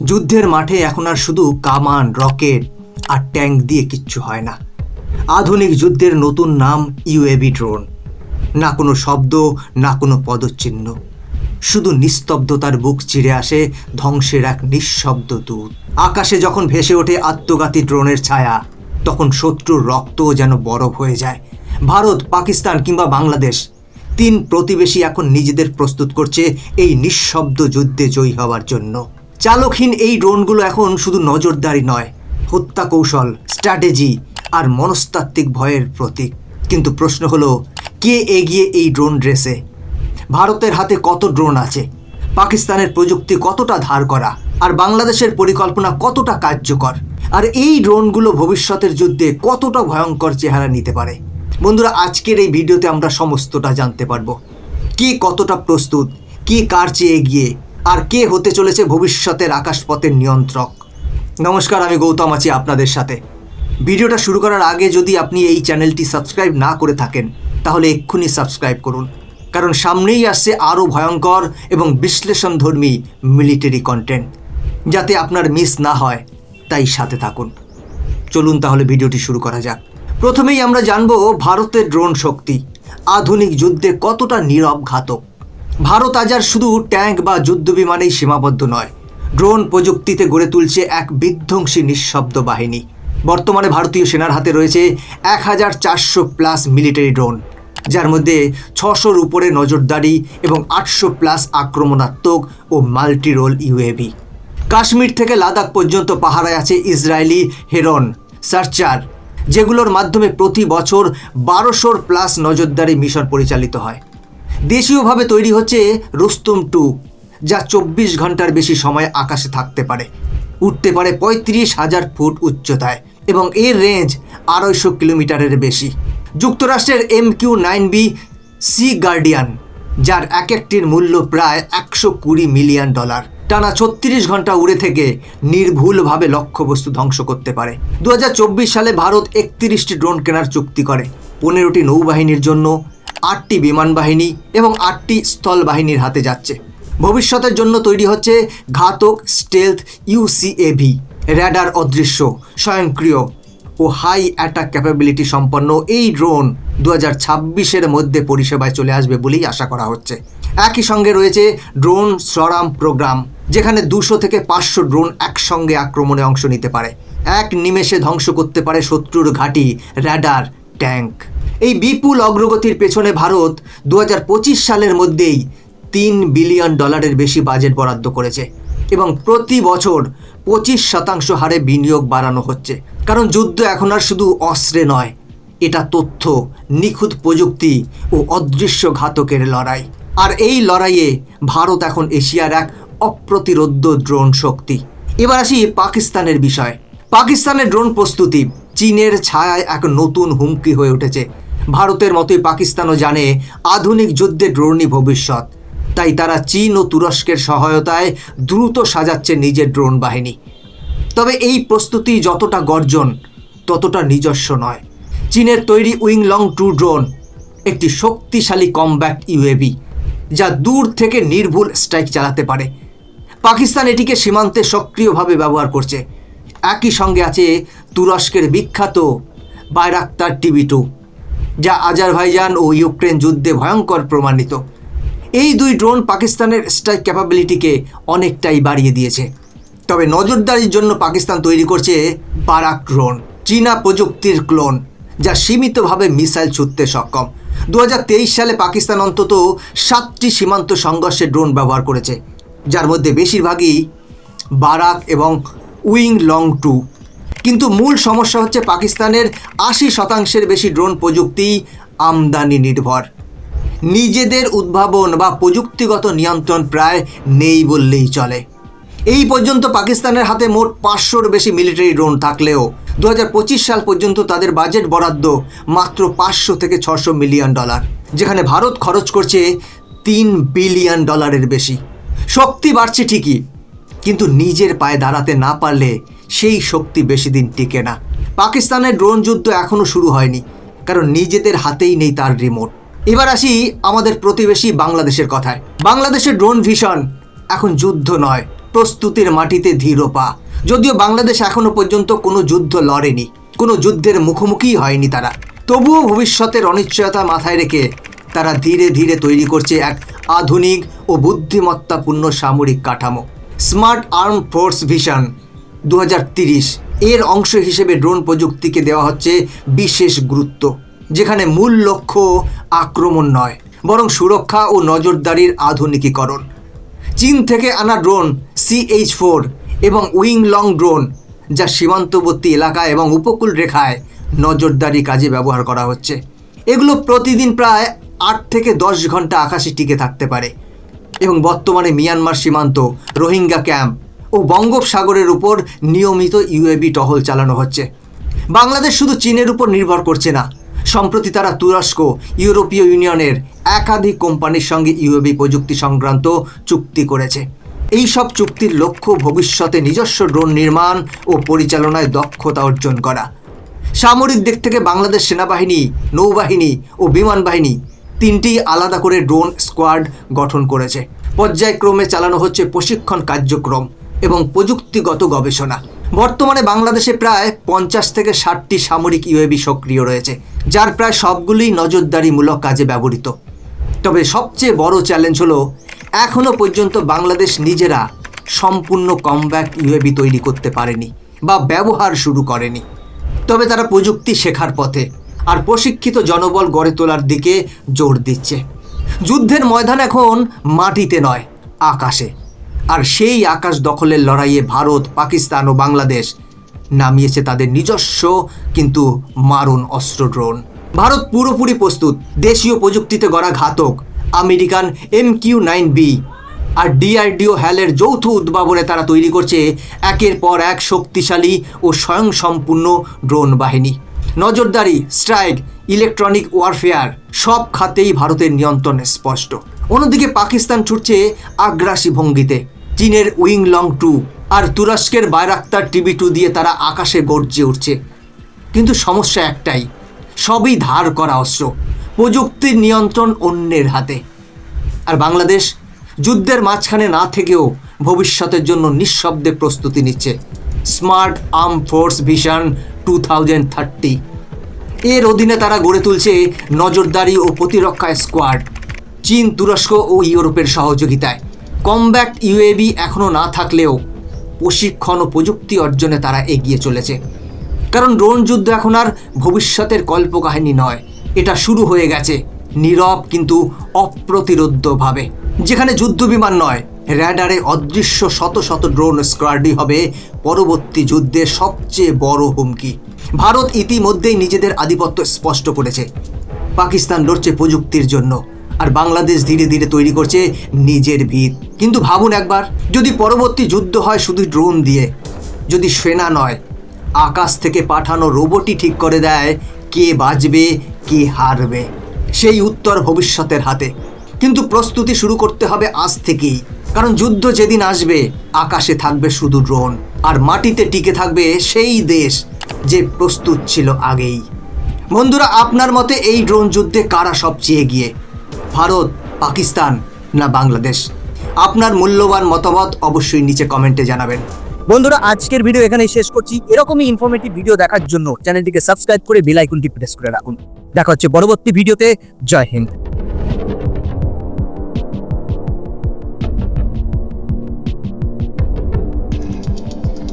যুদ্ধের মাঠে এখন আর শুধু কামান, রকেট আর ট্যাঙ্ক দিয়ে কিচ্ছু হয় না। আধুনিক যুদ্ধের নতুন নাম ইউএবি ড্রোন। না কোনো শব্দ, না কোনো পদচিহ্ন। শুধু নিস্তব্ধতার বুক চিরে আসে ধ্বংসের এক নিঃশব্দ দূত। আকাশে যখন ভেসে ওঠে আত্মঘাতী ড্রোনের ছায়া, তখন শত্রুর রক্তও যেন বরফ হয়ে যায়। ভারত, পাকিস্তান কিংবা বাংলাদেশ, তিন প্রতিবেশী এখন নিজেদের প্রস্তুত করছে এই নিঃশব্দ যুদ্ধে জয়ী হওয়ার জন্য। চালকহীন এই ড্রোনগুলো এখন শুধু নজরদারি নয়, হত্যা কৌশল, স্ট্র্যাটেজি আর মনস্তাত্ত্বিক ভয়ের প্রতীক। কিন্তু প্রশ্ন হলো, কে এগিয়ে এই ড্রোন রেসে ভারতের হাতে কত ড্রোন আছে? পাকিস্তানের প্রযুক্তি কতটা ধার করা? আর বাংলাদেশের পরিকল্পনা কতটা কার্যকর? আর এই ড্রোনগুলো ভবিষ্যতের যুদ্ধে কতটা ভয়ঙ্কর চেহারা নিতে পারে? বন্ধুরা, আজকের এই ভিডিওতে আমরা সমস্তটা জানতে পারব। কে কতটা প্রস্তুত? কে কার চেয়ে এগিয়ে? আর কে হতে চলেছে ভবিষ্যতের আকাশপথের নিয়ন্ত্রক? নমস্কার, আমি গৌতম আছি আপনাদের সাথে। ভিডিওটা শুরু করার আগে যদি আপনি এই চ্যানেলটি সাবস্ক্রাইব না করে থাকেন, তাহলে এক্ষুনি সাবস্ক্রাইব করুন। কারণ সামনেই আসছে আরও ভয়ঙ্কর এবং বিশ্লেষণধর্মী মিলিটারি কন্টেন্ট। যাতে আপনার মিস না হয়, তাই সাথে থাকুন। চলুন তাহলে ভিডিওটি শুরু করা যাক। প্রথমেই আমরা জানব ভারতের ড্রোন শক্তি। আধুনিক যুদ্ধে কতটা নীরব ঘাতক? ভারত আজ আর শুধু ট্যাঙ্ক বা যুদ্ধ বিমানেই সীমাবদ্ধ নয়। ড্রোন প্রযুক্তিতে গড়ে তুলছে এক বিধ্বংসী নিঃশব্দ বাহিনী। বর্তমানে ভারতীয় সেনার হাতে রয়েছে এক হাজার চারশো প্লাস মিলিটারি ড্রোন, যার মধ্যে ছশোর উপরে নজরদারি এবং আটশো প্লাস আক্রমণাত্মক ও মাল্টি রোল ইউএভি। কাশ্মীর থেকে লাদাখ পর্যন্ত পাহারায় আছে ইসরায়েলি হেরন, সার্চার, যেগুলোর মাধ্যমে প্রতি বছর বারোশোর প্লাস নজরদারি মিশন পরিচালিত হয়। দেশীয়ভাবে তৈরি হচ্ছে রুস্তুম টু, যা চব্বিশ ঘণ্টার বেশি সময় আকাশে থাকতে পারে। উঠতে পারে পঁয়ত্রিশ হাজার ফুট উচ্চতায় এবং এর রেঞ্জ আড়াইশো কিলোমিটারের বেশি। যুক্তরাষ্ট্রের M Q nine B sea guardian, যার এক একটির মূল্য প্রায় একশো কুড়ি মিলিয়ন ডলার, টানা ছত্রিশ ঘণ্টা উড়ে থেকে নির্ভুলভাবে লক্ষ্যবস্তু ধ্বংস করতে পারে। দু হাজার চব্বিশ সালে ভারত একত্রিশটি ড্রোন কেনার চুক্তি করে। পনেরোটি নৌবাহিনীর জন্য আটটি বিমান বাহিনী এবং আটটি স্থল বাহিনীর হাতে যাচ্ছে। ভবিষ্যতের জন্য তৈরি হচ্ছে ঘাতক স্টেলথ ইউসিএভি র্যাডার অদৃশ্য, স্বয়ংক্রিয় ও হাই অ্যাটাক ক্যাপাবিলিটি সম্পন্ন এই ড্রোন দু হাজার মধ্যে পরিষেবায় চলে আসবে বলেই আশা করা হচ্ছে। একই সঙ্গে রয়েছে ড্রোন সরাম প্রোগ্রাম যেখানে দুশো থেকে পাঁচশো ড্রোন একসঙ্গে আক্রমণে অংশ নিতে পারে। এক নিমেষে ধ্বংস করতে পারে শত্রুর ঘাঁটি র্যাডার ট্যাঙ্ক এই বিপুল অগ্রগতির পেছনে ভারত দু হাজার পঁচিশ সালের মধ্যেই তিন বিলিয়ন ডলারের বেশি বাজেট বরাদ্দ করেছে এবং প্রতি বছর পঁচিশ শতাংশ হারে বিনিয়োগ বাড়ানো হচ্ছে। কারণ যুদ্ধ এখন আর শুধু অস্ত্রে নয়, এটা তথ্য, নিখুঁত প্রযুক্তি ও অদৃশ্য ঘাতকের লড়াই। আর এই লড়াইয়ে ভারত এখন এশিয়ার এক অপ্রতিরোধ্য ড্রোন শক্তি। এবার আসি পাকিস্তানের বিষয়। পাকিস্তানের ড্রোন প্রস্তুতি চীনের ছায়ায় এক নতুন হুমকি হয়ে উঠেছে। ভারতের মতোই পাকিস্তানও জানে আধুনিক যুদ্ধে ড্রোনই ভবিষ্যৎ। তাই তারা চীন ও তুরস্কের সহায়তায় দ্রুত সাজাচ্ছে নিজের ড্রোন বাহিনী। তবে এই প্রস্তুতি যতটা গর্জন, ততটা নিজস্ব নয়। চীনের তৈরি উইং লং টু ড্রোন, একটি শক্তিশালী কমব্যাক্ট ইউএবি যা দূর থেকে নির্ভুল স্ট্রাইক চালাতে পারে। পাকিস্তান এটিকে সীমান্তে সক্রিয়ভাবে ব্যবহার করছে। একই সঙ্গে আছে তুরস্কের বিখ্যাত বাইরাক্তার টিভি টু। যা আজারভাইজান ও ইউক্রেন যুদ্ধে ভয়ঙ্কর প্রমাণিত। এই দুই ড্রোন পাকিস্তানের স্ট্রাইক ক্যাপাবিলিটিকে অনেকটাই বাড়িয়ে দিয়েছে। তবে নজরদারির জন্য পাকিস্তান তৈরি করছে বারাক ড্রোন, চীনা প্রযুক্তির ক্লোন, যা সীমিতভাবে মিসাইল ছুটতে সক্ষম। দু হাজার তেইশ সালে পাকিস্তান অন্তত সাতটি সীমান্ত সংঘর্ষে ড্রোন ব্যবহার করেছে, যার মধ্যে বেশিরভাগই বারাক এবং উইং লং টু কিন্তু মূল সমস্যা হচ্ছে পাকিস্তানের আশি শতাংশের বেশি ড্রোন প্রযুক্তি আমদানি নির্ভর। নিজেদের উদ্ভাবন বা প্রযুক্তিগত নিয়ন্ত্রণ প্রায় নেই বললেই চলে। এই পর্যন্ত পাকিস্তানের হাতে মোট পাঁচশোর বেশি মিলিটারি ড্রোন থাকলেও দু হাজার পঁচিশ সাল পর্যন্ত তাদের বাজেট বরাদ্দ মাত্র পাঁচশো থেকে ছশো মিলিয়ন ডলার, যেখানে ভারত খরচ করছে তিন বিলিয়ন ডলারের বেশি। শক্তি বাড়ছে ঠিকই, কিন্তু নিজের পায়ে দাঁড়াতে না পারলে সেই শক্তি বেশি দিন টিকে না। পাকিস্তানের ড্রোন যুদ্ধ এখনও শুরু হয়নি, কারণ নিজেদের হাতেই নেই তার রিমোট। এবার আসি আমাদের প্রতিবেশী বাংলাদেশের কথায়। বাংলাদেশের ড্রোন ভিশন এখন যুদ্ধ নয়, প্রস্তুতির মাটিতে ধীরপা যদিও বাংলাদেশ এখনও পর্যন্ত কোনো যুদ্ধ লড়েনি, কোনো যুদ্ধের মুখোমুখি হয়নি তারা। তবুও ভবিষ্যতের অনিশ্চয়তা মাথায় রেখে তারা ধীরে ধীরে তৈরি করছে এক আধুনিক ও বুদ্ধিমত্তাপূর্ণ সামরিক কাঠামো। স্মার্ট আর্ম ফোর্স ভিশন দু এর অংশ হিসেবে ড্রোন প্রযুক্তিকে দেওয়া হচ্ছে বিশেষ গুরুত্ব, যেখানে মূল লক্ষ্য আক্রমণ নয়, বরং সুরক্ষা ও নজরদারির আধুনিকীকরণ। চীন থেকে আনা ড্রোন সিএইচ ফোর এবং উইং লং ড্রোন, যা সীমান্তবর্তী এলাকা এবং উপকূল রেখায় নজরদারি কাজে ব্যবহার করা হচ্ছে। এগুলো প্রতিদিন প্রায় আট থেকে দশ ঘণ্টা আকাশে টিকে থাকতে পারে। এবং বর্তমানে মিয়ানমার সীমান্ত রোহিঙ্গা ক্যাম্প ও বঙ্গোপসাগরের উপর নিয়মিত ইউএবি টহল চালানো হচ্ছে। বাংলাদেশ শুধু চীনের উপর নির্ভর করছে না। সম্প্রতি তারা তুরস্ক, ইউরোপীয় ইউনিয়নের একাধিক কোম্পানির সঙ্গে ইউএবি প্রযুক্তি সংক্রান্ত চুক্তি করেছে। এই সব চুক্তির লক্ষ্য ভবিষ্যতে নিজস্ব ড্রোন নির্মাণ ও পরিচালনায় দক্ষতা অর্জন করা। সামরিক দিক থেকে বাংলাদেশ সেনাবাহিনী, নৌবাহিনী ও বিমান বাহিনী তিনটি আলাদা করে ড্রোন স্কোয়াড গঠন করেছে। পর্যায়ক্রমে চালানো হচ্ছে প্রশিক্ষণ কার্যক্রম। এবং প্রযুক্তিগত গবেষণা। বর্তমানে বাংলাদেশে প্রায় পঞ্চাশ থেকে ষাটটি সামরিক ইউএবি সক্রিয় রয়েছে, যার প্রায় সবগুলোই নজরদারিমূলক কাজে ব্যবহৃত। তবে সবচেয়ে বড় চ্যালেঞ্জ হলো এখনও পর্যন্ত বাংলাদেশ নিজেরা সম্পূর্ণ কমব্যাক্ট ইউএবি তৈরি করতে পারেনি বা ব্যবহার শুরু করেনি। তবে তারা প্রযুক্তি শেখার পথে আর প্রশিক্ষিত জনবল গড়ে তোলার দিকে জোর দিচ্ছে। যুদ্ধের ময়দান এখন মাটিতে নয়, আকাশে। আর সেই আকাশ দখলের লড়াইয়ে ভারত, পাকিস্তান ও বাংলাদেশ নামিয়েছে তাদের নিজস্ব কিন্তু মারণ অস্ত্র ড্রোন। ভারত পুরোপুরি প্রস্তুত। দেশীয় প্রযুক্তিতে গড়া ঘাতক American M Q nine B আর ডিআরডিও হ্যালের যৌথ উদ্ভাবনে তারা তৈরি করছে একের পর এক শক্তিশালী ও স্বয়ংসম্পূর্ণ ড্রোন বাহিনী। নজরদারি, স্ট্রাইক, ইলেকট্রনিক ওয়ারফেয়ার সব খাতেই ভারতের নিয়ন্ত্রণ স্পষ্ট। অন্যদিকে পাকিস্তান ছুটছে আগ্রাসী ভঙ্গিতে। চীনের উইং লং টু আর তুরস্কের বায়রাক্তার টিভি টু দিয়ে তারা আকাশে গর্জে উঠছে। কিন্তু সমস্যা একটাই, সবই ধার করা অস্ত্র, প্রযুক্তির নিয়ন্ত্রণ অন্যের হাতে। আর বাংলাদেশ যুদ্ধের মাঝখানে না থেকেও ভবিষ্যতের জন্য নিঃশব্দে প্রস্তুতি নিচ্ছে। Smart arm force vision two thousand thirty. এর অধীনে তারা গড়ে তুলছে নজরদারি ও প্রতিরক্ষা স্কোয়াড, চীন, তুরস্ক ও ইউরোপের সহযোগিতায়। কমব্যাক্ট ইউএবি এখনও না থাকলেও প্রশিক্ষণ ও প্রযুক্তি অর্জনে তারা এগিয়ে চলেছে। কারণ ড্রোন যুদ্ধ এখন আর ভবিষ্যতের কল্পকাহিনী নয়। এটা শুরু হয়ে গেছে নীরব কিন্তু অপ্রতিরোধ্যভাবে। যেখানে যুদ্ধ বিমান নয় র্যাডারে অদৃশ্য শত শত ড্রোন স্কোয়াডই হবে পরবর্তী যুদ্ধের সবচেয়ে বড় হুমকি। ভারত ইতিমধ্যেই নিজেদের আধিপত্য স্পষ্ট করেছে। পাকিস্তান লড়ছে প্রযুক্তির জন্য। আর বাংলাদেশ ধীরে ধীরে তৈরি করছে নিজের ভিত। কিন্তু ভাবুন একবার, যদি পরবর্তী যুদ্ধ হয় শুধু ড্রোন দিয়ে, যদি সেনা নয়, আকাশ থেকে পাঠানো রোবটই ঠিক করে দেয় কে বাঁচবে, কে হারবে, সেই উত্তর ভবিষ্যতের হাতে। কিন্তু প্রস্তুতি শুরু করতে হবে আজ থেকেই, কারণ যুদ্ধ যেদিন আসবে, আকাশে থাকবে শুধু ড্রোন আর মাটিতে টিকে থাকবে সেই দেশ যে প্রস্তুত ছিল আগেই। বন্ধুরা, আপনার মতে এই ড্রোন যুদ্ধে কারা সবচেয়ে এগিয়ে? ভারত, পাকিস্তান না বাংলাদেশ? আপনার মূল্যবান মতামত অবশ্যই নিচে কমেন্টে জানাবেন। বন্ধুরা, আজকের ভিডিও এখানেই শেষ করছি। এরকমই ইনফরমেটিভ ভিডিও দেখার জন্য চ্যানেলটিকে সাবস্ক্রাইব করে বেল আইকনটি প্রেস করে রাখুন। দেখা হচ্ছে পরবর্তী ভিডিওতে জয় হিন্দ।